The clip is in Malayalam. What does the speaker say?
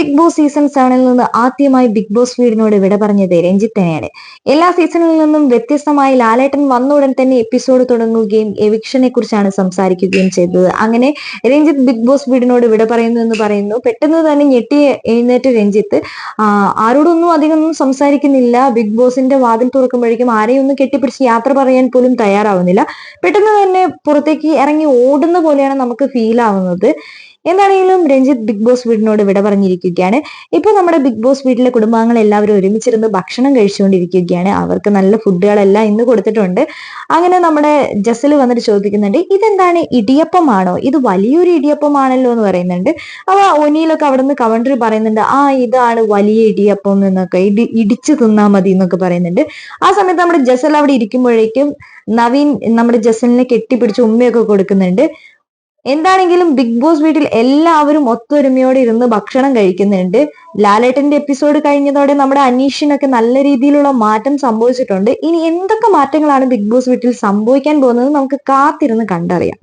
ബിഗ് ബോസ് സീസൺ സെവനിൽ നിന്ന് ആദ്യമായി ബിഗ് ബോസ് വീടിനോട് വിട പറഞ്ഞത് തന്നെയാണ്. എല്ലാ സീസണിൽ നിന്നും വ്യത്യസ്തമായി ലാലേട്ടൻ വന്ന ഉടൻ തന്നെ എപ്പിസോഡ് തുടങ്ങുകയും എവിക്ഷനെ കുറിച്ചാണ് സംസാരിക്കുകയും ചെയ്തത്. അങ്ങനെ രഞ്ജിത്ത് ബിഗ് ബോസ് വീടിനോട് വിട പറയുന്നു എന്ന് പറയുന്നു. പെട്ടെന്ന് തന്നെ ഞെട്ടി എഴുന്നേറ്റ് രഞ്ജിത്ത് ആരോടൊന്നും അധികം സംസാരിക്കുന്നില്ല. ബിഗ് ബോസിന്റെ വാതിൽ തുറക്കുമ്പോഴേക്കും ആരെയും ഒന്നും കെട്ടിപ്പിടിച്ച് യാത്ര പറയാൻ പോലും തയ്യാറാവുന്നില്ല. പെട്ടെന്ന് തന്നെ പുറത്തേക്ക് ഇറങ്ങി ഓടുന്ന പോലെയാണ് നമുക്ക് ഫീൽ ആവുന്നത്. എന്താണെങ്കിലും രഞ്ജിത്ത് ബിഗ് ബോസ് വീടിനോട് വിട പറഞ്ഞിരിക്കുകയാണ്. ഇപ്പൊ നമ്മുടെ ബിഗ് ബോസ് വീട്ടിലെ കുടുംബാംഗങ്ങൾ എല്ലാവരും ഒരുമിച്ചിരുന്ന് ഭക്ഷണം കഴിച്ചുകൊണ്ടിരിക്കുകയാണ്. അവർക്ക് നല്ല ഫുഡുകളെല്ലാം ഇന്ന് കൊടുത്തിട്ടുണ്ട്. അങ്ങനെ നമ്മുടെ ജസൽ വന്നിട്ട് ചോദിക്കുന്നുണ്ട് ഇതെന്താണ്? ഇടിയപ്പമാണോ? ഇത് വലിയൊരു ഇടിയപ്പമാണല്ലോ എന്ന് പറയുന്നുണ്ട്. അവ ഒനിയിലൊക്കെ അവിടെ നിന്ന് കമന്ററി പറയുന്നുണ്ട് ആ ഇതാണ് വലിയ ഇടിയപ്പം എന്നൊക്കെ. ഇടി ഇടിച്ചു തിന്നാ മതി എന്നൊക്കെ പറയുന്നുണ്ട്. ആ സമയത്ത് നമ്മുടെ ജസൽ അവിടെ ഇരിക്കുമ്പോഴേക്കും നവീൻ നമ്മുടെ ജസലിനെ കെട്ടിപ്പിടിച്ച് ഉമ്മയൊക്കെ കൊടുക്കുന്നുണ്ട്. എന്താണെങ്കിലും ബിഗ് ബോസ് വീട്ടിൽ എല്ലാവരും ഒത്തൊരുമയോടെ ഇരുന്ന് ഭക്ഷണം കഴിക്കുന്നുണ്ട്. ലാലേട്ടന്റെ എപ്പിസോഡ് കഴിഞ്ഞതോടെ നമ്മുടെ അനീഷിനൊക്കെ നല്ല രീതിയിലുള്ള മാറ്റം സംഭവിച്ചിട്ടുണ്ട്. ഇനി എന്തൊക്കെ മാറ്റങ്ങളാണ് ബിഗ് ബോസ് വീട്ടിൽ സംഭവിക്കാൻ പോകുന്നത് നമുക്ക് കാത്തിരുന്ന് കണ്ടറിയാം.